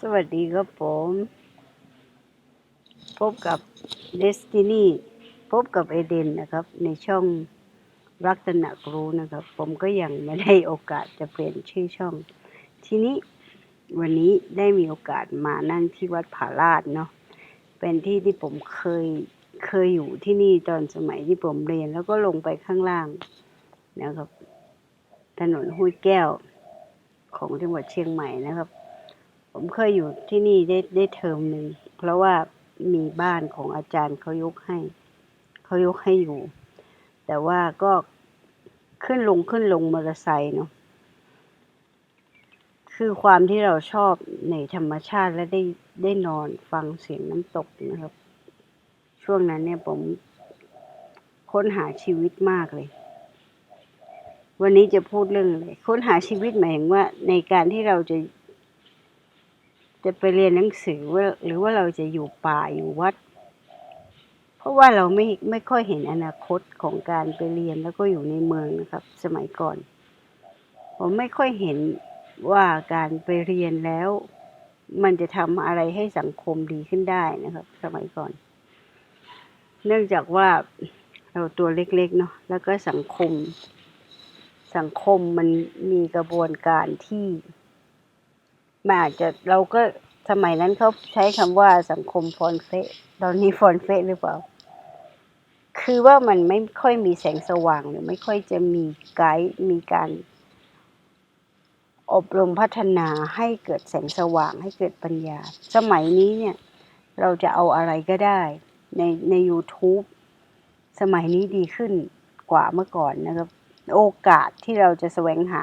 สวัสดีครับผม พบกับ Destiny พบกับเอเดนนะครับ ในช่องรักตระหนักรู้นะครับ ผมก็ยังไม่ได้โอกาสจะเปลี่ยนชื่อช่อง ทีนี้วันนี้ได้มีโอกาสมานั่งที่วัดผาลาดเนาะเป็นที่ที่ผมเคยเคยอยู่ที่นี่ตอนสมัยที่ผมเรียน แล้วก็ลงไปข้างล่างนะครับ ถนนห้วยแก้วของจังหวัดเชียงใหม่นะครับ ผมเคยอยู่ที่นี่ได้ได้เทอมหนึ่งเพราะว่ามีบ้านของอาจารย์เขายกให้เขายกให้อยู่ แต่ว่าก็ขึ้นลงขึ้นลงมอเตอร์ไซค์เนาะคือความที่เราชอบในธรรมชาติและได้ได้นอนฟังเสียงน้ำตกนะครับ ช่วงนั้นเนี่ยผมค้นหาชีวิตมากเลย วันนี้จะพูดเรื่องอะไรค้นหาชีวิตหมายถึงว่าในการที่เราจะ จะไปเรียนหนังสือว่าหรือว่าเราจะอยู่ป่าอยู่วัด เพราะว่าเราไม่ไม่ค่อยเห็นอนาคตของการไปเรียนแล้วก็อยู่ในเมืองนะครับ สมัยก่อน ผมไม่ค่อยเห็นว่าการไปเรียนแล้ว มันจะทำอะไรให้สังคมดีขึ้นได้นะครับ สมัยก่อน เนื่องจากว่าเราตัวเล็กๆเนาะแล้วก็สังคม สังคมมันมีกระบวนการที่ มันอาจจะเราก็สมัยนั้นเขาใช้คำว่าสังคมฟอนเฟะตอนนี้ฟอนเฟะหรือเปล่า คือว่ามันไม่ค่อยมีแสงสว่างหรือไม่ค่อยจะมีไกด์มีการ อบรมพัฒนาให้เกิดแสงสว่างให้เกิดปัญญา สมัยนี้เนี่ย เราจะเอาอะไรก็ได้ ในใน YouTube สมัยนี้ดีขึ้นกว่าเมื่อก่อนนะครับ โอกาสที่เราจะแสวงหา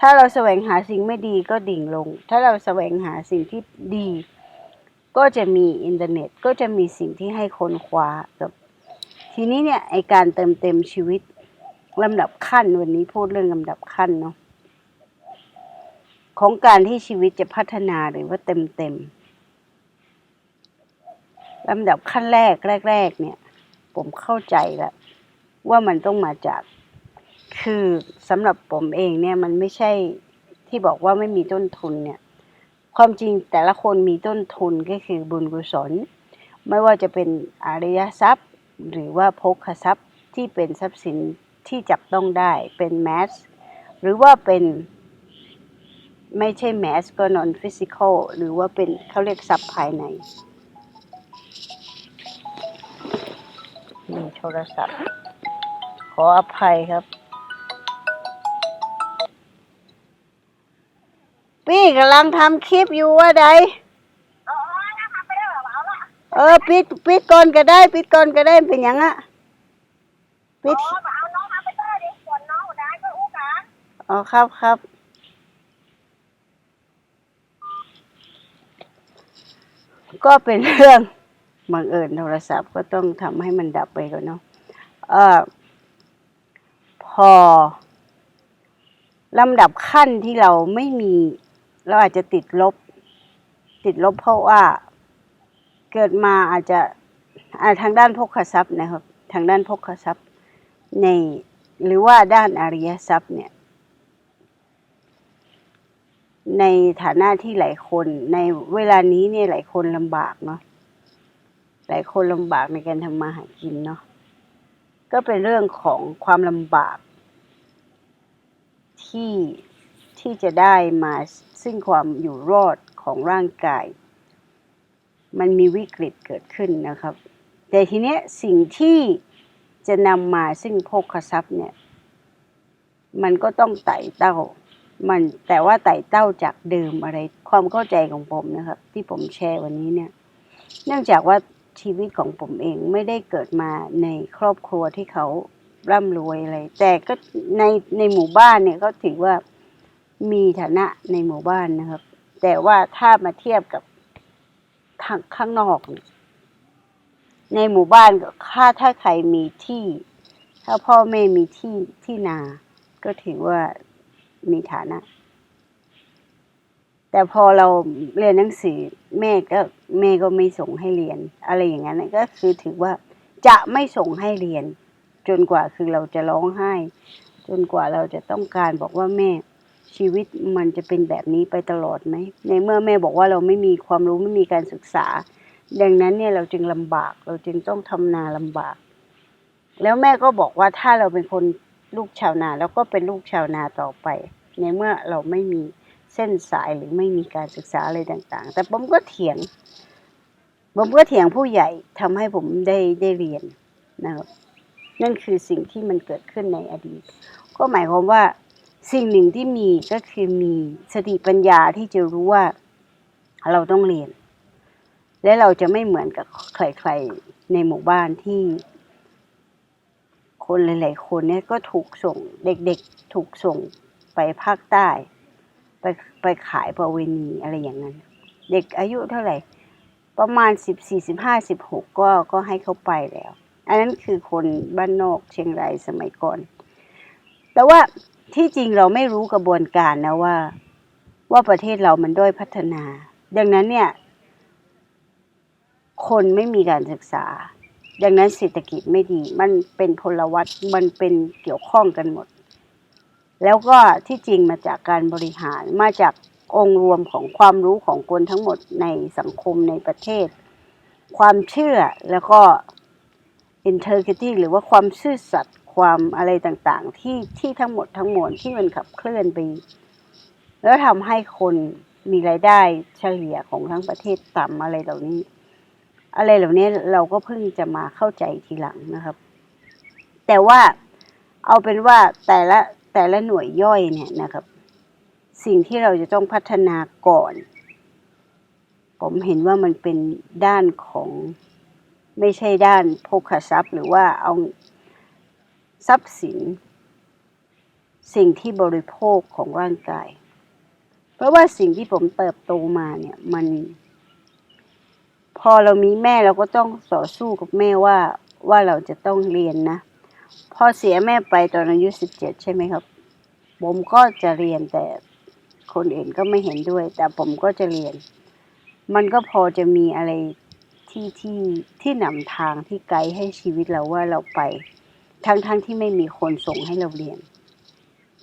ถ้าเราแสวงหาสิ่งไม่ดีก็ดิ่งลง ถ้าเราแสวงหาสิ่งที่ดี ก็จะมีอินเทอร์เน็ต ก็จะมีสิ่งที่ให้ค้นคว้ากับ ทีนี้เนี่ยไอการเติมเต็มชีวิตลำดับขั้นวันนี้พูดเรื่องลำดับขั้นเนาะของการที่ชีวิตจะพัฒนาหรือว่าเต็มเต็มลำดับขั้นแรกแรก ๆ เนี่ย ผมเข้าใจแล้วว่ามันต้องมาจาก คือสำหรับผมเองเนี่ยมันไม่ใช่ที่บอกว่าไม่มีต้นทุนเนี่ย ความจริงแต่ละคนมีต้นทุนก็คือบุญกุศล ไม่ว่าจะเป็นอริยทรัพย์ หรือว่าภคทรัพย์ที่เป็นทรัพย์สินที่จับต้องได้เป็นแมสหรือว่าเป็นไม่ใช่แมสก็นอนฟิสิกอลหรือว่าเป็นเขาเรียกทรัพย์ภายในมีโทรศัพท์ ขออภัยครับ พี่กำลังทำคลิปอยู่ว่าใดเออปิดปิดก่อนก็ได้ ปิดก่อนก็ได้เป็นหยังอะปิดอ๋อครับครับก็เป็นเรื่องบังเอิญโทรศัพท์ก็ต้องทำให้มันดับไปก่อนเนาะเอ่อพอลำดับขั้นที่เราไม่มี เราอาจจะติดลบ ติดลบเพราะว่า เกิดมาอาจจะอาทางด้านพกทรัพย์นะครับ ทางด้านพกทรัพย์ในหรือว่าด้านอริยทรัพย์เนี่ย ในฐานะที่หลายคนในเวลานี้เนี่ยหลายคนลำบากเนาะหลายคนลำบากในการทำมาหากินเนาะก็เป็นเรื่องของความลำบากที่ ที่จะได้มาซึ่งความอยู่รอดของร่างกาย มันมีวิกฤตเกิดขึ้นนะครับ แต่ทีเนี้ยสิ่งที่จะนำมาซึ่งโภคทรัพย์เนี่ย มันก็ต้องไต่เต้า มันแต่ว่าไต่เต้าจากเดิมอะไร ความเข้าใจของผมนะครับ ที่ผมแชร์วันนี้เนี่ย เนื่องจากว่าชีวิตของผมเองไม่ได้เกิดมาในครอบครัวที่เขาร่ำรวยอะไร แต่ก็ในในหมู่บ้านเนี่ยก็ถือว่า มีฐานะในหมู่บ้านนะครับ แต่ว่าถ้ามาเทียบกับทางข้างนอกในหมู่บ้านก็ถ้าถ้าใครมีที่ ถ้าพ่อแม่มีที่ที่นา ก็ถือว่ามีฐานะ แต่พอเราเรียนหนังสือแม่ก็แม่ก็ไม่ส่งให้เรียน อะไรอย่างนั้นน่ะก็คือถือว่าจะไม่ส่งให้เรียน จนกว่าคือเราจะร้องไห้ จนกว่าเราจะต้องการบอกว่าแม่ ชีวิตมันจะเป็นแบบนี้ไปตลอดไหม ในเมื่อแม่บอกว่าเราไม่มีความรู้ไม่มีการศึกษา ดังนั้นเนี่ยเราจึงลำบาก เราจึงต้องทำนาลำบาก แล้วแม่ก็บอกว่าถ้าเราเป็นคนลูกชาวนาแล้วก็เป็นลูกชาวนาต่อไป ในเมื่อเราไม่มีเส้นสายหรือไม่มีการศึกษาอะไรต่างๆ แต่ผมก็เถียง ผมก็เถียงผู้ใหญ่ทำให้ผมได้ได้เรียนนะครับนั่นคือสิ่งที่มันเกิดขึ้นในอดีต ก็หมายความว่า สิ่งหนึ่งที่มีก็คือมีสติปัญญาที่จะรู้ว่าเราต้องเรียน และเราจะไม่เหมือนกับใครๆในหมู่บ้านที่ คนหลาย ๆ คนเนี่ยก็ถูกส่งเด็กๆถูกส่งไปภาคใต้ ไปไปขายประเวณีอะไรอย่างนั้น เด็กอายุเท่าไหร่ ประมาณสิบสี่สิบห้าสิบหกก็ก็ให้เขาไปแล้ว อันนั้นคือคนบ้านนอกเชียงรายสมัยก่อน แต่ว่า ที่จริงเราไม่รู้กระบวนการนะว่า ว่าประเทศเรามันด้อยพัฒนา ดังนั้นเนี่ย คนไม่มีการศึกษา ดังนั้นเศรษฐกิจไม่ดี มันเป็นพลวัตมันเป็นเกี่ยวข้องกันหมด แล้วก็ที่จริงมาจากการบริหารมาจากองค์รวมของความรู้ของคนทั้งหมดในสังคมในประเทศ ความเชื่อแล้วก็ integrity หรือว่าความซื่อสัตย์ ความอะไรต่างๆ ที่ที่ทั้งหมดทั้งมวลที่มันขับเคลื่อนไป แล้วทำให้คนมีรายได้เฉลี่ยของทั้งประเทศต่ำอะไรเหล่านี้ อะไรเหล่านี้เราก็เพิ่งจะมาเข้าใจทีหลังนะครับ แต่ว่าเอาเป็นว่าแต่ละแต่ละหน่วยย่อยเนี่ยนะครับ สิ่งที่เราจะต้องพัฒนาก่อน ผมเห็นว่ามันเป็นด้านของไม่ใช่ด้านโภคทรัพย์ หรือว่าเอา ทรัพย์สิน สิ่งที่บริโภคของร่างกาย เพราะว่าสิ่งที่ผมเติบโตมาเนี่ยมัน พอเรามีแม่เราก็ต้องต่อสู้กับแม่ว่าว่าเราจะต้องเรียนนะ พอเสียแม่ไปตอนอายุสิบเจ็ดใช่ไหมครับ ผมก็จะเรียนแต่คนอื่นก็ไม่เห็นด้วย แต่ผมก็จะเรียน มันก็พอจะมีอะไรที่ที่ที่นำทางที่ไกด์ให้ชีวิตเราว่าเราไป ทั้งทั้งที่ไม่มีคนส่งให้เราเรียน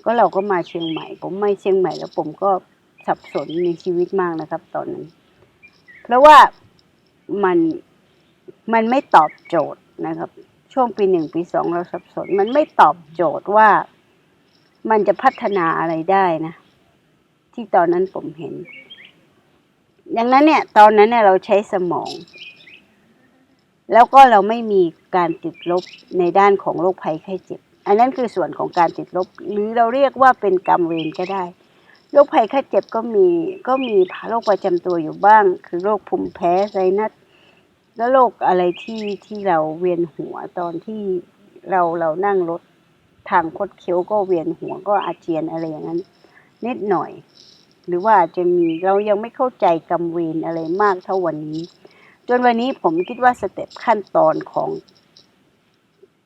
ก็เราก็มาเชียงใหม่ ผมมาเชียงใหม่แล้วผมก็สับสนในชีวิตมากนะครับ ตอนนั้น เพราะว่ามันมันไม่ตอบโจทย์นะครับ ช่วงปีหนึ่งปีสองเราสับสน มันไม่ตอบโจทย์ว่ามันจะพัฒนาอะไรได้นะ ที่ตอนนั้นผมเห็น ดังนั้นเนี่ย ตอนนั้นเนี่ยเราใช้สมอง แล้วก็เราไม่มีการติดลบในด้านของโรคภัยไข้เจ็บ อันนั้นคือส่วนของการติดลบ หรือเราเรียกว่าเป็นกรรมเวรก็ได้โรคภัยไข้เจ็บก็มีก็มีโรคประจำตัวอยู่บ้าง คือโรคภูมิแพ้ไซนัสแล้วโรคอะไรที่ที่เราเวียนหัวตอนที่เราเรานั่งรถทางคดเคี้ยวก็เวียนหัวก็อาเจียนอะไรอย่างนั้น นิดหน่อย หรือว่าอาจจะมีเรายังไม่เข้าใจกรรมเวรอะไรมากเท่าวันนี้ จนวันนี้ผมคิดว่าสเต็ปขั้นตอนของ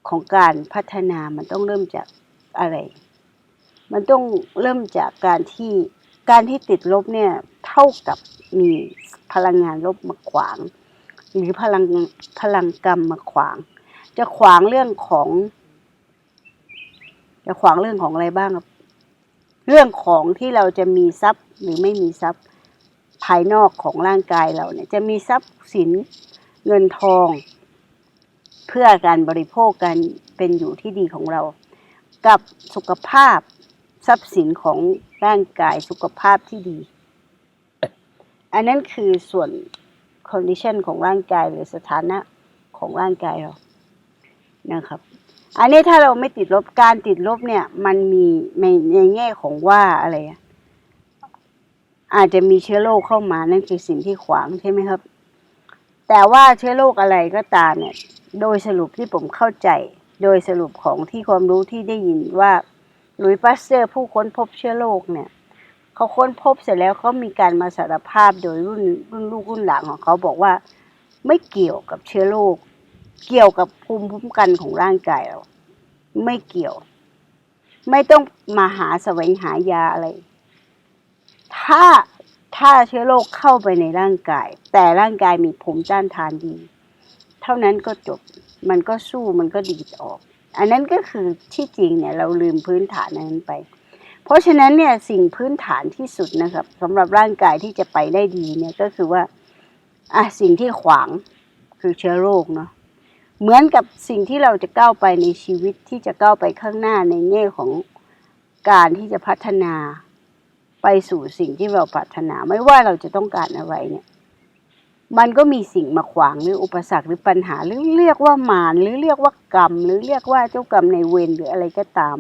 ของการพัฒนามันต้องเริ่มจากอะไร มันต้องเริ่มจากการที่การที่ติดลบเนี่ยเท่ากับมีพลังงานลบมาขวาง หรือพลังพลังกรรมมาขวาง จะขวางเรื่องของ จะขวางเรื่องของอะไรบ้างครับ เรื่องของที่เราจะมีทรัพย์หรือไม่มีทรัพย์ ภายนอกของร่างกายเราเนี่ยจะมีทรัพย์สินเงินทอง เพื่อการบริโภคการเป็นอยู่ที่ดีของเรา กับสุขภาพทรัพย์สินของร่างกายสุขภาพที่ดี อันนั้นคือส่วน condition ของร่างกายหรือสถานะของร่างกายเรานะครับ อันนี้ถ้าเราไม่ติดลบการติดลบเนี่ย มันมีในในแง่ของว่าอะไรอะ อาจจะมีเชื้อโรคเข้ามานั่นคือสิ่งที่ขวางใช่ไหมครับ แต่ว่าเชื้อโรคอะไรก็ตามเนี่ย โดยสรุปที่ผมเข้าใจ โดยสรุปของที่ความรู้ที่ได้ยินว่าหลุยส์ปัสเตอร์ผู้ค้นพบเชื้อโรคเนี่ยเขาค้นพบเสร็จแล้วเขามีการมาสารภาพโดยรุ่นรุ่นลูกรุ่นหลังของเขาบอกว่า ไม่เกี่ยวกับเชื้อโรคเกี่ยวกับภูมิคุ้มกันของร่างกายเรา ไม่เกี่ยว ไม่ต้องมาหาแสวงหายาอะไร ถ้าถ้าเชื้อโรคเข้าไปในร่างกาย แต่ร่างกายมีภูมิต้านทานดี เท่านั้นก็จบมันก็สู้มันก็ดีดออก อันนั้นก็คือที่จริงเนี่ยเราลืมพื้นฐานนั้นไป เพราะฉะนั้นเนี่ยสิ่งพื้นฐานที่สุดนะครับสำหรับร่างกายที่จะไปได้ดีเนี่ยก็คือว่าอะสิ่งที่ขวางคือเชื้อโรคเนาะเหมือนกับสิ่งที่เราจะก้าวไปในชีวิตที่จะก้าวไปข้างหน้าในแง่ของการที่จะพัฒนา ไปสู่สิ่งที่เราปรารถนาไม่ว่าเราจะต้องการอะไรเนี่ย มันก็มีสิ่งมาขวางหรืออุปสรรคหรือปัญหาหรือเรียกว่ามารหรือเรียกว่ากรรม หรือเรียกว่าเจ้ากรรมในเวรหรืออะไรก็ตาม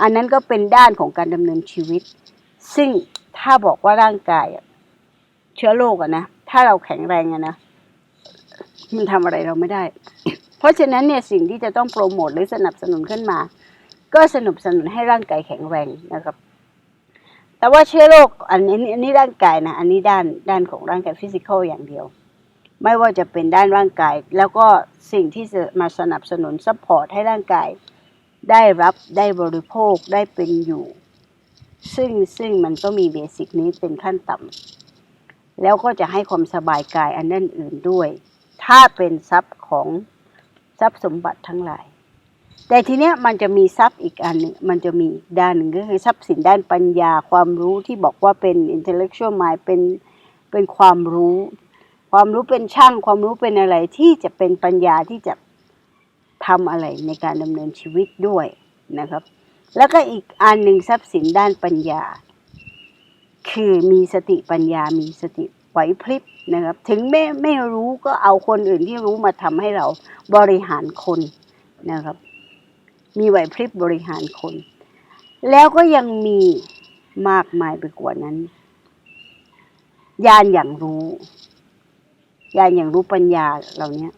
อันนั้นก็เป็นด้านของการดำเนินชีวิต ซึ่งถ้าบอกว่าร่างกายเชื้อโรคอะนะถ้าเราแข็งแรงอะนะมันทำอะไรเราไม่ได้ เพราะฉะนั้นเนี่ยสิ่งที่จะต้องโปรโมทหรือสนับสนุนขึ้นมา ก็สนับสนุนให้ร่างกายแข็งแรงนะครับ แต่ว่าเชื้อโรคอันนี้อันนี้ร่างกายนะ อันนี้ด้านด้านของร่างกายฟิสิกอลอย่างเดียว ไม่ว่าจะเป็นด้านร่างกาย แล้วก็สิ่งที่จะมาสนับสนุนซัพพอร์ตให้ร่างกาย ได้รับได้บริโภคได้เป็นอยู่ ซึ่งซึ่งมันก็มีเบสิกนี้เป็นขั้นต่ำแล้วก็จะให้ความสบายกายอันนั้นอื่นด้วย ถ้าเป็นทรัพย์ของทรัพย์สมบัติทั้งหลาย แต่ทีเนี้ยมันจะมีทรัพย์อีกอันหนึงมันจะมีด้านหนึ่งก็คือทรัพย์สินด้านปัญญาความรู้ที่บอกว่าเป็น intellectual mind เป็นเป็นความรู้ ความรู้เป็นช่างความรู้เป็นอะไรที่จะเป็นปัญญาที่จะทำอะไรในการดำเนินชีวิตด้วยนะครับ แล้วก็อีกอันหนึ่งทรัพย์สินด้านปัญญา คือมีสติปัญญา มีสติไหวพริบนะครับ ถึงไม่ไม่รู้ก็เอาคนอื่นที่รู้มาทำให้เราบริหารคนนะครับ มีไหวพริบบริหารคน แล้วก็ยังมีมากมายไปกว่านั้นญาณอย่างรู้ญาณอย่างรู้ปัญญาเหล่านี้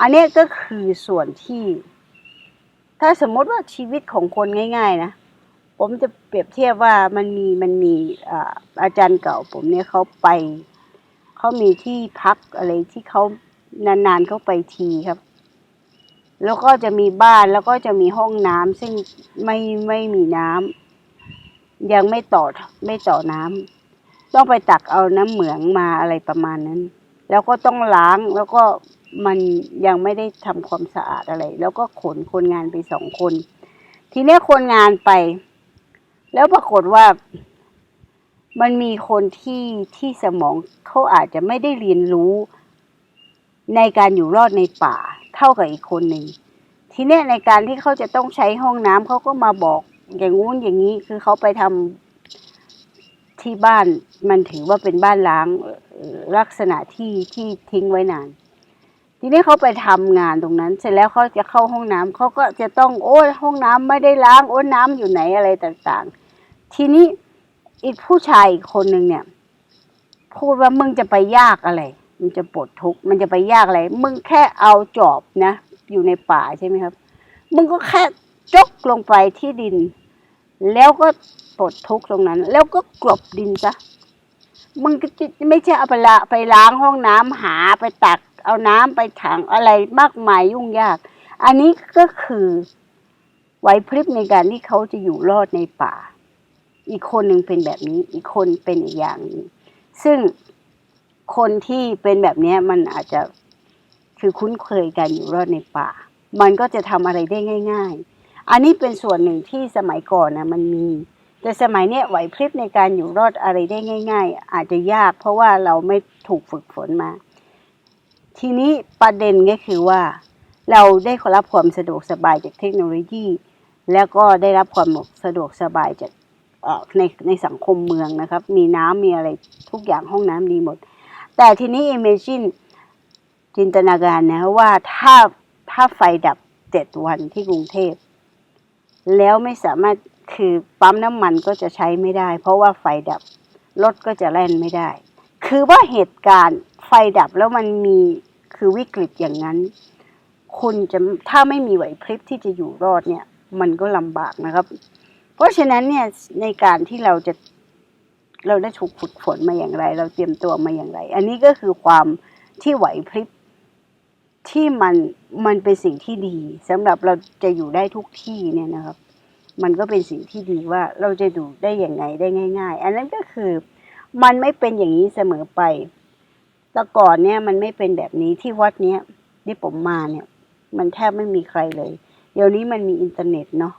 อันนี้ก็คือส่วนที่ ถ้าสมมติว่าชีวิตของคนง่าย ๆ นะผมจะเปรียบเทียบว่ามันมีมันมีอาจารย์เก่า ผมเนี่ยเขาไปเขามีที่พักอะไรที่เขานานๆเขาไปทีครับ แล้วก็จะมีบ้านแล้วก็จะมีห้องน้ำซึ่งไม่ไม่มีน้ำยังไม่ต่อไม่ต่อน้ำต้องไปตักเอาน้ำเหมืองมาอะไรประมาณนั้น แล้วก็ต้องล้างแล้วก็มันยังไม่ได้ทำความสะอาดอะไร แล้วก็ขนคนงานไปสองคน ทีนี้คนงานไป แล้วปรากฏว่ามันมีคนที่ที่สมองเขาอาจจะไม่ได้เรียนรู้ในการอยู่รอดในป่า เท่ากับอีกคนหนึ่งทีเนี้ยในการที่เขาจะต้องใช้ห้องน้ำเขาก็มาบอกอย่างงู้นอย่างนี้คือเขาไปทำที่บ้านมันถือว่าเป็นบ้านล้างลักษณะที่ที่ทิ้งไว้นาน ทีนี้เขาไปทำงานตรงนั้น เสร็จแล้วเขาจะเข้าห้องน้ำเขาก็จะต้องโอ้ห้องน้ำไม่ได้ล้างโอ้น้ำอยู่ไหนอะไรต่างๆ ทีนี้อีกผู้ชายอีกคนหนึ่งเนี่ยพูดว่ามึงจะไปยากอะไร มันจะปวดทุกข์มันจะไปยากอะไรมึงแค่เอาจอบนะ อยู่ในป่าใช่ไหมครับ มึงก็แค่จกลงไปที่ดิน แล้วก็ปลดทุกข์ตรงนั้น แล้วก็กลบดินซะมึงก็จะไม่ใช่เอาไปละไปล้างห้องน้ำหาไปตัก เอาน้ำไปถังอะไรมากมายยุ่งยาก อันนี้ก็คือไหวพริบในการที่เขาจะอยู่รอดในป่า อีกคนหนึ่งเป็นแบบนี้ อีกคนเป็นอีกอย่างนึงซึ่ง คนที่เป็นแบบนี้มันอาจจะคือคุ้นเคยกันอยู่รอดในป่า มันก็จะทำอะไรได้ง่าย ๆ อันนี้เป็นส่วนหนึ่งที่สมัยก่อนนะมันมี แต่สมัยนี้ไหวพริบในการอยู่รอดอะไรได้ง่าย ๆ อาจจะยาก เพราะว่าเราไม่ถูกฝึกฝนมา ทีนี้ประเด็นก็คือว่า เราได้รับความสะดวกสบายจากเทคโนโลยี แล้วก็ได้รับความสะดวกสบายจากในในสังคมเมืองนะครับ มีน้ำมีอะไรทุกอย่างห้องน้ำดีหมด แต่ทีนี้ imagine จินตนาการนะว่าถ้าถ้าไฟดับเจ็ดวันที่กรุงเทพ แล้วไม่สามารถคือปั๊มน้ำมันก็จะใช้ไม่ได้ เพราะว่าไฟดับรถก็จะแล่นไม่ได้ คือว่าเหตุการณ์ไฟดับแล้วมันมีคือวิกฤตอย่างนั้น คุณจะถ้าไม่มีไหวพริบที่จะอยู่รอดเนี่ย มันก็ลำบากนะครับ เพราะฉะนั้นเนี่ยในการที่เราจะ เราได้ถูกฝึกฝนมาอย่างไร เราเตรียมตัวมาอย่างไร อันนี้ก็คือความที่ไหวพริบที่มันมันเป็นสิ่งที่ดีสำหรับเราจะอยู่ได้ทุกที่เนี่ยนะครับ มันก็เป็นสิ่งที่ดีว่าเราจะดูได้อย่างไงได้ง่าย ๆ อันนั้นก็คือมันไม่เป็นอย่างนี้เสมอไปแต่ก่อนเนี่ยมันไม่เป็นแบบนี้ที่วัดเนี้ยที่ผมมาเนี่ย มันแทบไม่มีใครเลย เดี๋ยวนี้มันมีอินเทอร์เน็ตเนาะ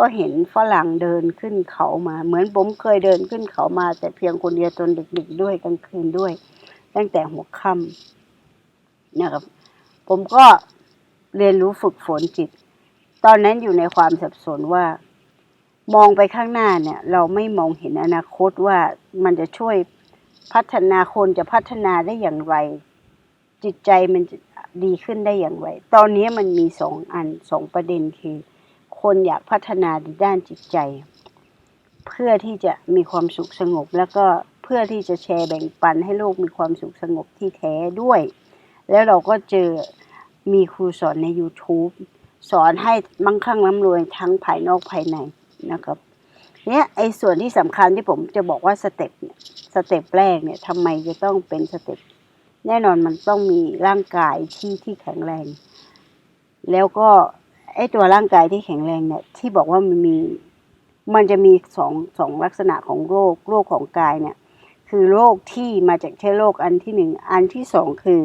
ก็เห็นฝรั่งเดินขึ้นเขามา เหมือนผมเคยเดินขึ้นเขามา แต่เพียงคนเดียวตอนดึกๆด้วยกลางคืนด้วย ตั้งแต่หัวค่ำนะครับ ผมก็เรียนรู้ฝึกฝนจิต ตอนนั้นอยู่ในความสับสนว่า มองไปข้างหน้าเนี่ย เราไม่มองเห็นอนาคตว่ามันจะช่วยพัฒนาคนจะพัฒนาได้อย่างไร จิตใจมันดีขึ้นได้อย่างไร ตอนนี้มันมีสองอันสองประเด็นคือ คนอยากพัฒนาในด้านจิตใจ เพื่อที่จะมีความสุขสงบ แล้วก็เพื่อที่จะแชร์แบ่งปันให้โลกมีความสุขสงบที่แท้ด้วย แล้วเราก็เจอมีครูสอนใน YouTube สอนให้มั่งคั่งร่ำรวยทั้งภายนอกภายในนะครับเนี่ยไอ้ส่วนที่สำคัญที่ผมจะบอกว่าสเต็ปเนี่ยสเต็ปแรกเนี่ยทำไมจะต้องเป็นสเต็ปแน่นอนมันต้องมีร่างกายที่ที่แข็งแรง แล้วก็ อ้ตัวร่างกายที่แข็งแรงเนี่ยที่บอกว่ามันมีมันจะมีสองสองลักษณะของโรคโรคของกายเนี่ยคือโรคที่มาจากเชื้อโรคอันที่หนึ่งอันที่สองคือ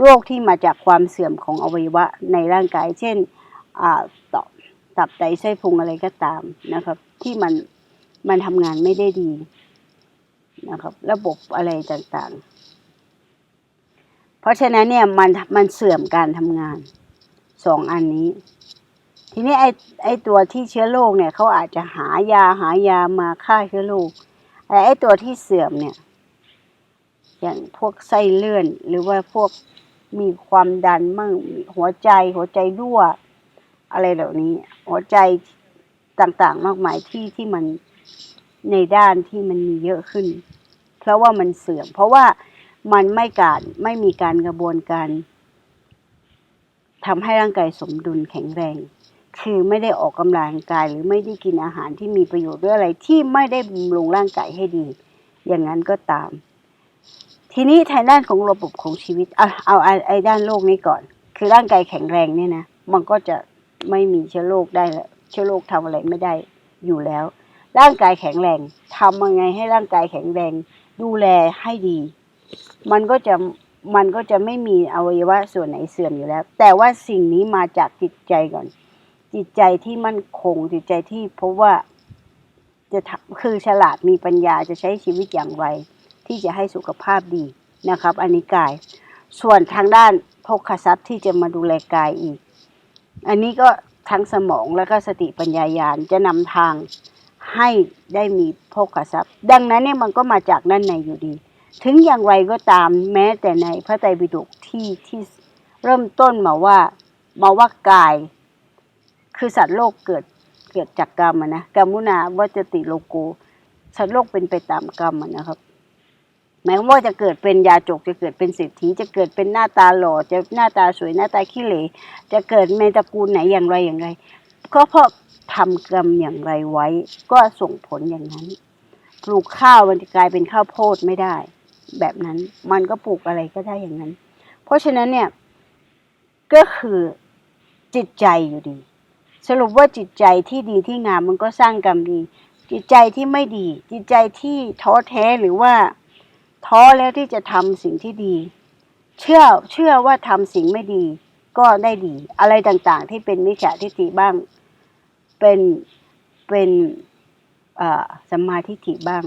โรคที่มาจากความเสื่อมของอวัยวะในร่างกาย เช่นอ่าตับตับไตไส้พุงอะไรก็ตามนะครับ ที่มันมันทำงานไม่ได้ดีนะครับ ระบบอะไรต่างๆ เพราะฉะนั้นเนี่ยมันมันเสื่อมการทำงานสองอันนี้ ทีนี้ไอ้ไอ้ตัวที่เชื้อโรคเนี่ยเขาอาจจะหายาหายามาฆ่าเชื้อโรคแต่ไอ้ตัวที่เสื่อมเนี่ย อย่างพวกไส้เลื่อน หรือว่าพวกมีความดันมั่งหัวใจหัวใจรั่ว อะไรเหล่านี้ หัวใจต่างๆ มากมายที่ที่มันในด้านที่มันมีเยอะขึ้น เพราะว่ามันเสื่อม เพราะว่ามันไม่การไม่มีการกระบวนการทำให้ร่างกายสมดุลแข็งแรง คือไม่ได้ออกกำลังกายหรือไม่ได้กินอาหารที่มีประโยชน์ด้วยอะไรที่ไม่ได้บำรุงร่างกายให้ดี อย่างนั้นก็ตาม ทีนี้ทางด้านของระบบของชีวิตเอาเอาไอ้ด้านโรคนี้ก่อน คือร่างกายแข็งแรงเนี่ยนะมันก็จะไม่มีเชื้อโรคได้แล้วเชื้อโรคทำอะไรไม่ได้อยู่แล้ว ร่างกายแข็งแรงทำยังไงให้ร่างกายแข็งแรง ดูแลให้ดี มันก็จะมันก็จะไม่มีอวัยวะส่วนไหนเสื่อมอยู่แล้ว แต่ว่าสิ่งนี้มาจากจิตใจก่อน จิตใจที่มั่นคง จิตใจที่พบว่าจะทำคือฉลาดมีปัญญาจะใช้ชีวิตอย่างไร ที่จะให้สุขภาพดีนะครับ อันนี้กาย ส่วนทางด้านโภคทรัพย์ที่จะมาดูแลกายอีก อันนี้ก็ทั้งสมองแล้วก็สติปัญญายาณจะนำทางให้ได้มีโภคทรัพย์ ดังนั้นเนี่ยมันก็มาจากด้านในอยู่ดี ถึงอย่างไรก็ตามแม้แต่ในพระไตรปิฎกที่ที่เริ่มต้นมาว่ามาว่ากาย คือสัตว์โลกเกิดเกิดจากกรรมนะกรรมุนาวัจติโลโกสัตว์โลกเป็นไปตามกรรมนะครับหมายว่าจะเกิดเป็นยาจกจะเกิดเป็นเศรษฐีจะเกิดเป็นหน้าตาหล่อจะหน้าตาสวยหน้าตาขี้เหร่จะเกิดในตระกูลไหนอย่างไรอย่างไร ก็เพราะทำกรรมอย่างไรไว้ ก็ส่งผลอย่างนั้น ปลูกข้าวมันจะกลายเป็นข้าวโพดไม่ได้ แบบนั้นมันก็ปลูกอะไรก็ได้อย่างนั้น เพราะฉะนั้นเนี่ยก็คือจิตใจอยู่ดี สรุปว่าจิตใจที่ดีที่งามมันก็สร้างกรรมดี จิตใจที่ไม่ดี จิตใจที่ท้อแท้หรือว่า ท้อแล้วที่จะทำสิ่งที่ดี เชื่อเชื่อว่าทำสิ่งไม่ดี ก็ได้ดี อะไรต่างๆ ที่เป็นมิจฉาทิฏฐิบ้าง เป็นเป็นสัมมาทิฏฐิบ้าง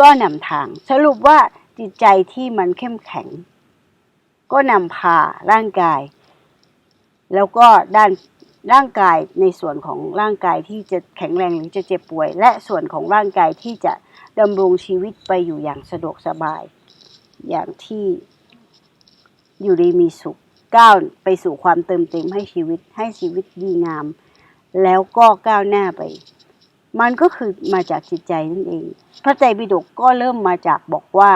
ก็นำทาง สรุปว่าจิตใจที่มันเข้มแข็ง ก็นำพาร่างกาย แล้วก็ด้าน ร่างกายในส่วนของร่างกายที่จะแข็งแรงหรือจะเจ็บป่วย และส่วนของร่างกายที่จะดำรงชีวิตไปอยู่อย่างสะดวกสบาย อย่างที่อยู่ดีมีสุขก้าวไปสู่ความเติมเต็มให้ชีวิตให้ชีวิตดีงาม แล้วก็ก้าวหน้าไป มันก็คือมาจากจิตใจนั่นเอง พระไตรปิฎกก็เริ่มมาจากบอกว่า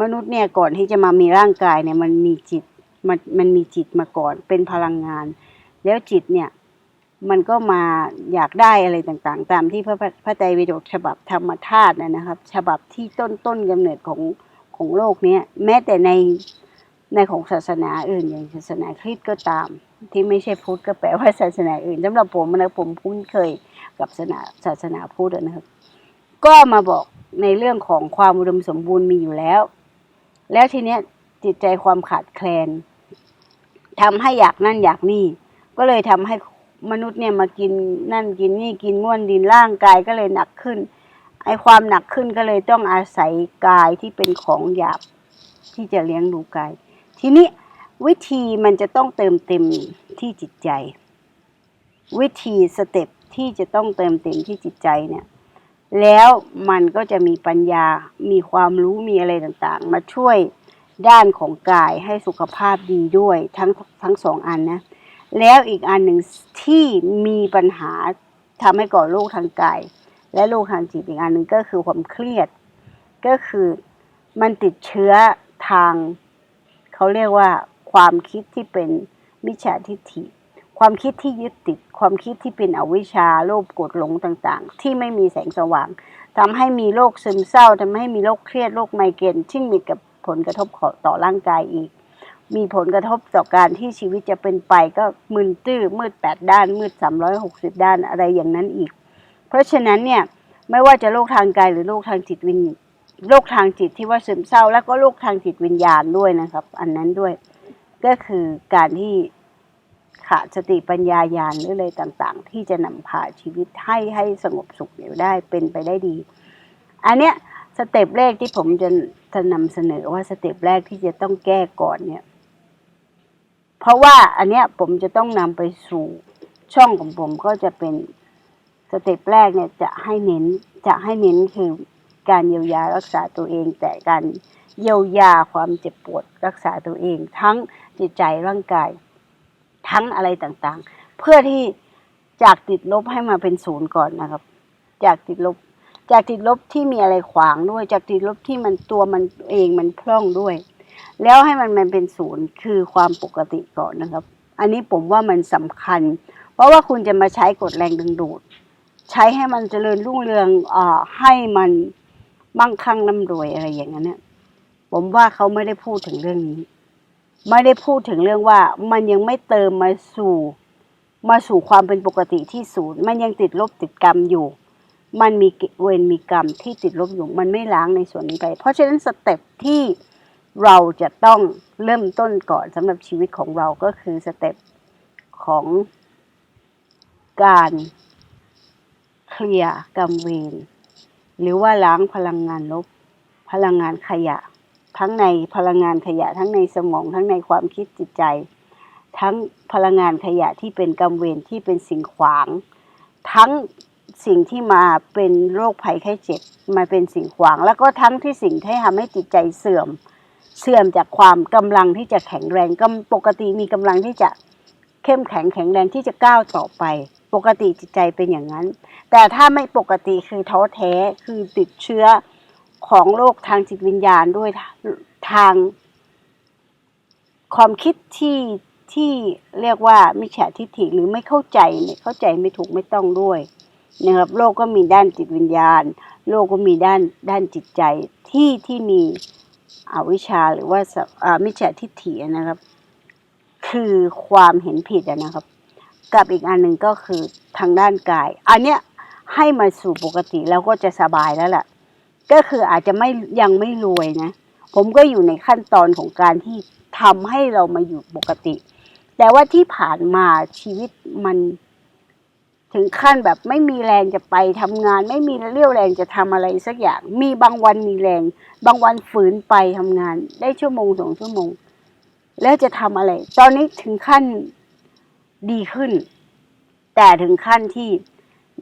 มนุษย์เนี่ยก่อนที่จะมามีร่างกายเนี่ยมันมีจิตมันมันมีจิตมาก่อนเป็นพลังงาน แล้วจิตเนี่ยมันก็มาอยากได้อะไรต่างๆ ตามที่พระพระไตรปิฎกฉบับธรรมธาตุนะครับ ฉบับที่ต้นต้นกำเนิดของของโลกเนี้ยแม้แต่ในในของศาสนาอื่นอย่างศาสนาคริสต์ก็ตาม ที่ไม่ใช่พุทธก็แปลว่าศาสนาอื่นสำหรับผมนะผมคุ้นเคยกับศาสนาศาสนาพุทธนะครับ ก็มาบอกในเรื่องของความอุดมสมบูรณ์มีอยู่แล้ว แล้วทีเนี้ยจิตใจความขาดแคลนทำให้อยากนั่นอยากนี่ ก็เลยทำให้มนุษย์เนี่ยมากินนั่นกินนี่กินง่วนดินร่างกายก็เลยหนักขึ้น ไอความหนักขึ้นก็เลยต้องอาศัยกายที่เป็นของหยาบที่จะเลี้ยงดูกาย ทีนี้วิธีมันจะต้องเติมเต็มที่จิตใจ วิธีสเต็ปที่จะต้องเติมเต็มที่จิตใจเนี่ยแล้วมันก็จะมีปัญญา มีความรู้ มีอะไรต่างๆ มาช่วยด้านของกายให้สุขภาพดีด้วยทั้งทั้งสองอันนะ แล้วอีกอันหนึ่งที่มีปัญหาทำให้ก่อโรคทางกาย และโรคทางจิตอีกอันหนึ่งก็คือความเครียด ก็คือมันติดเชื้อทางเขาเรียกว่าความคิดที่เป็นมิจฉาทิฏฐิ ความคิดที่ยึดติด ความคิดที่เป็นอวิชชาโลภโกรธหลงต่างๆ ที่ไม่มีแสงสว่างทำให้มีโรคซึมเศร้าทำให้มีโรคเครียดโรคไมเกรนซึ่งมีกับผลกระทบต่อร่างกายอีก มีผลกระทบต่อการที่ชีวิตจะเป็นไปก็มึนตื้อมืดแปดด้าน มืดสามร้อยหกสิบด้านอะไรอย่างนั้นอีก เพราะฉะนั้นเนี่ยไม่ว่าจะโรคทางกายหรือโรคทางจิตวิญโรคทางจิตที่ว่าซึมเศร้า แล้วก็โรคทางจิตวิญญาณด้วยนะครับ อันนั้นด้วยก็คือการที่ขาดสติปัญญาญาณหรืออะไรต่างๆ ที่จะนำพาชีวิตให้ให้สงบสุขอยู่ได้เป็นไปได้ดี อันเนี้ยสเต็ปแรกที่ผมจะจะนำเสนอว่าสเต็ปแรกที่จะต้องแก้ก่อนเนี่ย เพราะว่าอันเนี้ยผมจะต้องนำไปสู่ช่องของผมก็จะเป็นสเต็ปแรกเนี่ยจะให้เน้นจะให้เน้นคือการเยียวยารักษาตัวเอง แต่การเยียวยาความเจ็บปวดรักษาตัวเอง ทั้งจิตใจร่างกาย ทั้งอะไรต่างๆ เพื่อที่จากติดลบให้มาเป็นศูนย์ก่อนนะครับ จากติดลบ จากติดลบที่มีอะไรขวางด้วย จากติดลบที่มันตัวมันเองมันพร่องด้วย แล้วให้มันมันเป็นศูนย์คือความปกติก่อนนะครับ อันนี้ผมว่ามันสำคัญ เพราะว่าคุณจะมาใช้กฎแรงดึงดูด ใช้ให้มันเจริญรุ่งเรืองอให้มันมั่งคั่งร่ำรวยอะไรอย่างนั้นเนี่ยผมว่าเขาไม่ได้พูดถึงเรื่องนี้ ไม่ได้พูดถึงเรื่องว่ามันยังไม่เติมมาสู่ มาสู่ความเป็นปกติที่ศูนย์ มันยังติดลบติดกรรมอยู่ มันมีเวรมีกรรมที่ติดลบอยู่ มันไม่ล้างในส่วนนี้ไป เพราะฉะนั้นสเต็ปที่ เราจะต้องเริ่มต้นก่อนสำหรับชีวิตของเราก็คือสเต็ปของการเคลียร์กรรมเวรหรือว่าล้างพลังงานลบ พลังงานขยะ ทั้งในพลังงานขยะ ทั้งในสมองทั้งในความคิดจิตใจ ทั้งพลังงานขยะที่เป็นกรรมเวรที่เป็นสิ่งขวาง ทั้งสิ่งที่มาเป็นโรคภัยไข้เจ็บมาเป็นสิ่งขวาง แล้วก็ทั้งที่สิ่งที่ทำให้จิตใจเสื่อม เสื่อมจากความกำลังที่จะแข็งแรงกำปกติมีกำลังที่จะเข้มแข็งแข็งแรงที่จะก้าวต่อไป ปกติจิตใจเป็นอย่างนั้น แต่ถ้าไม่ปกติคือท้อแท้คือติดเชื้อของโรคทางจิตวิญญาณด้วยทาง ความคิดที่ที่เรียกว่ามิจฉาทิฏฐิหรือไม่เข้าใจเนี่ยเข้าใจไม่ถูกไม่ต้องด้วยนะครับโลกก็มีด้านจิตวิญญาณ โลกก็มีด้านด้านจิตใจที่ที่มี อวิชชาหรือว่ามิจฉาทิฏฐินะครับ คือความเห็นผิดนะครับ กับอีกอันหนึ่งก็คือทางด้านกาย อันเนี้ยให้มาสู่ปกติแล้วก็จะสบายแล้วแหละก็คืออาจจะไม่ยังไม่รวยนะ ผมก็อยู่ในขั้นตอนของการที่ทำให้เรามาอยู่ปกติ แต่ว่าที่ผ่านมาชีวิตมัน ถึงขั้นแบบไม่มีแรงจะไปทำงาน ไม่มีเรี่ยวแรงจะทำอะไรสักอย่าง มีบางวันมีแรง บางวันฝืนไปทำงาน ได้ชั่วโมงสองชั่วโมง แล้วจะทำอะไร ตอนนี้ถึงขั้นดีขึ้น แต่ถึงขั้นที่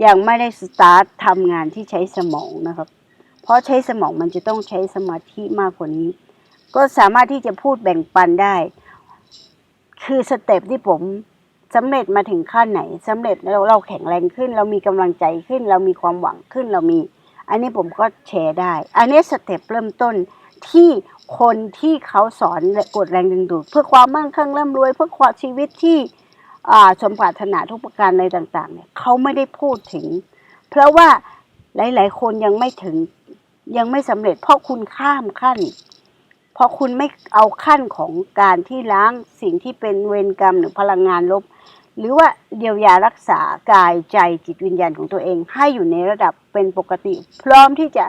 ยังไม่ได้สตาร์ททำงานที่ใช้สมองนะครับ เพราะใช้สมองมันจะต้องใช้สมาธิมากกว่านี้ ก็สามารถที่จะพูดแบ่งปันได้ คือสเต็ปที่ผม สำเร็จมาถึงขั้นไหนสำเร็จแล้วเราแข็งแรงขึ้น เรามีกำลังใจขึ้น เรามีความหวังขึ้นเรามี อันนี้ผมก็แชร์ได้ อันนี้สเต็ปเริ่มต้นที่คนที่เขาสอนกดแรงดึงดูดเพื่อความมั่งคั่งร่ำรวย เพื่อความชีวิตที่สมปรารถนาทุกประการในต่าง ๆ เนี่ยเขาไม่ได้พูดถึง เพราะว่าหลาย ๆ คนยังไม่ถึงยังไม่สำเร็จเพราะคุณข้ามขั้น พราะคุณไม่เอาขั้นของการที่ล้างสิ่งที่เป็นเวรกรรมหรือพลังงานลบ หรือว่าเยียวยารักษากายใจจิตวิญญาณของตัวเอง ให้อยู่ในระดับเป็นปกติ พร้อมที่จะ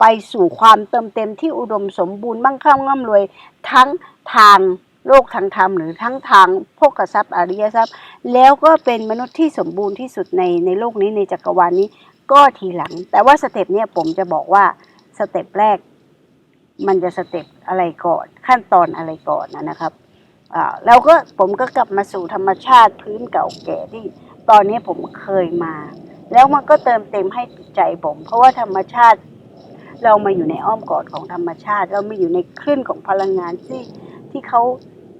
ไปสู่ความเติมเต็มที่อุดมสมบูรณ์มั่งคั่งร่ำรวย ทั้งทางโลกทางธรรมหรือทั้งทางโภคทรัพย์อริยทรัพย์ แล้วก็เป็นมนุษย์ที่สมบูรณ์ที่สุดในในโลกนี้ในจักรวาลนี้ก็ทีหลัง แต่ว่าสเต็ปเนี่ยผมจะบอกว่าสเต็ปแรก มันจะสเต็ปอะไรก่อนขั้นตอนอะไรก่อนนะครับอ่าแล้วก็ผมก็กลับมาสู่ธรรมชาติพื้นเก่าแก่ที่ ตอนนี้ผมเคยมา แล้วมันก็เติมเต็มให้จิตใจผม เพราะว่าธรรมชาติ เรามาอยู่ในอ้อมกอดของธรรมชาติ เรามาอยู่ในคลื่นของพลังงานที่ที่เขา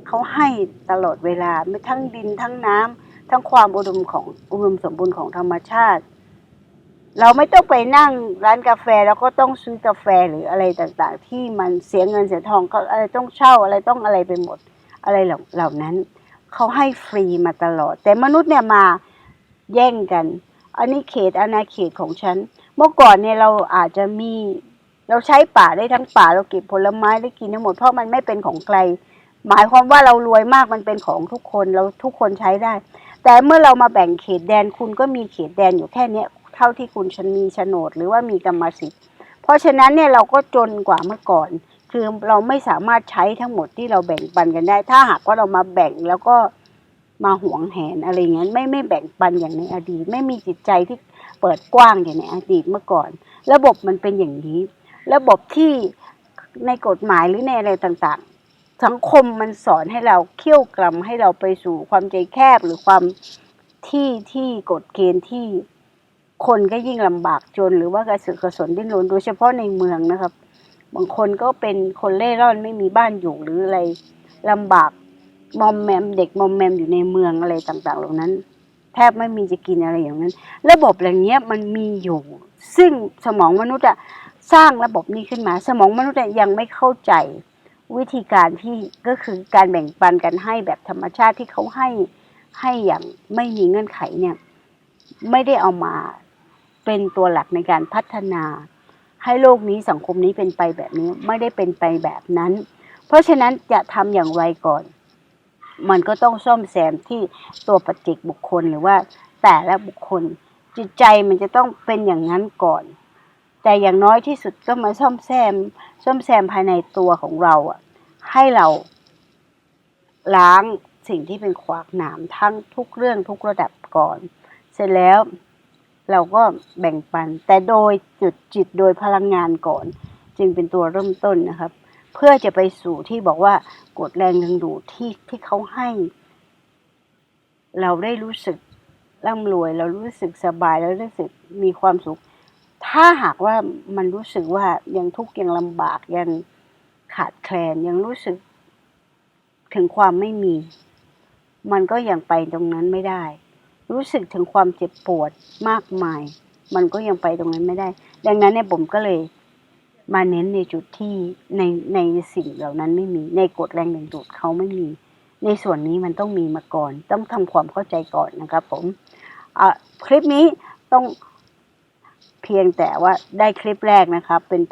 เขาให้ตลอดเวลาไม่ทั้งดินทั้งน้ำทั้งความอุดมของอุดมสมบูรณ์ของธรรมชาติ เราไม่ต้องไปนั่งร้านกาแฟแล้วก็ต้องซื้อกาแฟหรืออะไรต่างๆ ที่มันเสียเงินเสียทองก็อะไรต้องเช่าอะไรต้องอะไรไปหมดอะไรเหล่าเหล่านั้นเขาให้ฟรีมาตลอด แต่มนุษย์เนี่ยมาแย่งกัน อันนี้เขตอาณาเขตของฉัน เมื่อก่อนเนี่ยเราอาจจะมีเราใช้ป่าได้ทั้งป่าเราเก็บผลไม้ได้กินทั้งหมดเพราะมันไม่เป็นของใครหมายความว่าเรารวยมากมันเป็นของทุกคนเราทุกคนใช้ได้ แต่เมื่อเรามาแบ่งเขตแดนคุณก็มีเขตแดนอยู่แค่เนี้ย เท่าที่คุณฉันมีโฉนดหรือว่ามีกรรมสิทธิ์ เพราะฉะนั้นเนี่ยเราก็จนกว่าเมื่อก่อน คือเราไม่สามารถใช้ทั้งหมดที่เราแบ่งปันกันได้ ถ้าหากว่าเรามาแบ่งแล้วก็มาหวงแหนอะไรเงี้ยไม่ไม่แบ่งปันอย่างในอดีต ไม่มีจิตใจที่เปิดกว้างอย่างในอดีตเมื่อก่อน ระบบมันเป็นอย่างนี้ ระบบที่ในกฎหมายหรือในอะไรต่างๆ สังคมมันสอนให้เราเคี่ยวกรำให้เราไปสู่ความใจแคบหรือความที่ที่กฎเกณฑ์ที่ คนก็ยิ่งลำบากจนหรือว่ากระสือกระสนดิ้นรนโดยเฉพาะในเมืองนะครับ บางคนก็เป็นคนเล่ร่อนไม่มีบ้านอยู่หรืออะไรลำบากมอมแมมเด็กมอมแมมอยู่ในเมืองอะไรต่างๆ เหล่านั้น แทบไม่มีจะกินอะไรอย่างนั้น ระบบอย่างเนี้ยมันมีอยู่ ซึ่งสมองมนุษย์อะสร้างระบบนี้ขึ้นมา สมองมนุษย์ยังไม่เข้าใจวิธีการที่ก็คือการแบ่งปันกันให้แบบธรรมชาติที่เขาให้ให้อย่างไม่มีเงื่อนไขเนี่ย ไม่ได้เอามา เป็นตัวหลักในการพัฒนา ให้โลกนี้สังคมนี้เป็นไปแบบนี้ไม่ได้เป็นไปแบบนั้น เพราะฉะนั้นจะทำอย่างไรก่อน มันก็ต้องซ่อมแซมที่ตัวปัจจกบุคคลหรือว่าแต่ละบุคคลจิตใจมันจะต้องเป็นอย่างนั้นก่อน แต่อย่างน้อยที่สุดก็มาซ่อมแซมซ่อมแซมภายในตัวของเราอะ ให้เรา ล้างสิ่งที่เป็นขวากหนามทั้งทุกเรื่องทุกระดับก่อน เสร็จแล้ว เราก็แบ่งปัน แต่โดยจุดจิตโดยพลังงานก่อน จึงเป็นตัวเริ่มต้นนะครับ เพื่อจะไปสู่ที่บอกว่ากดแรงดึงดูดที่ที่เขาให้ เราได้รู้สึกร่ำรวย เรารู้สึกสบายแล้วรู้สึกมีความสุข ถ้าหากว่ามันรู้สึกว่ายังทุกข์ยังลำบากยังขาดแคลนยังรู้สึกถึงความไม่มี มันก็ยังไปตรงนั้นไม่ได้ รู้สึกถึงความเจ็บปวดมากมาย มันก็ยังไปตรงนั้นไม่ได้ ดังนั้นเนี่ยผมก็เลยมาเน้นในจุดที่ในในสิ่งเหล่านั้นไม่มีในกฎแรงดึงดูดเขาไม่มี ในส่วนนี้มันต้องมีมาก่อน ต้องทำความเข้าใจก่อนนะครับ ผมอะคลิปนี้ต้องเพียงแต่ว่าได้คลิปแรกนะครับ เป็น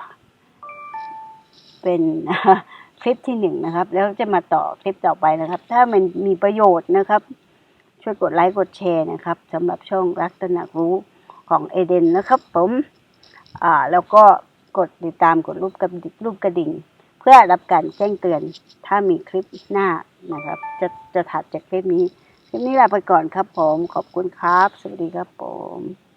เป็นคลิปที่หนึ่งนะครับ แล้วจะมาต่อคลิปต่อไปนะครับ ถ้ามันมีประโยชน์นะครับ ช่วยกดไลค์กดแชร์นะครับสำหรับช่องรักตระหนักรู้ของเอเดนนะครับผมอ่าแล้วก็กดติดตามกดรูปกระดิ่งรูปกระดิ่ง เพื่อรับการแจ้งเตือน ถ้ามีคลิปหน้านะครับ จะจะถัดจากคลิปนี้คลิปนี้ลาไปก่อนครับผมขอบคุณครับ สวัสดีครับผม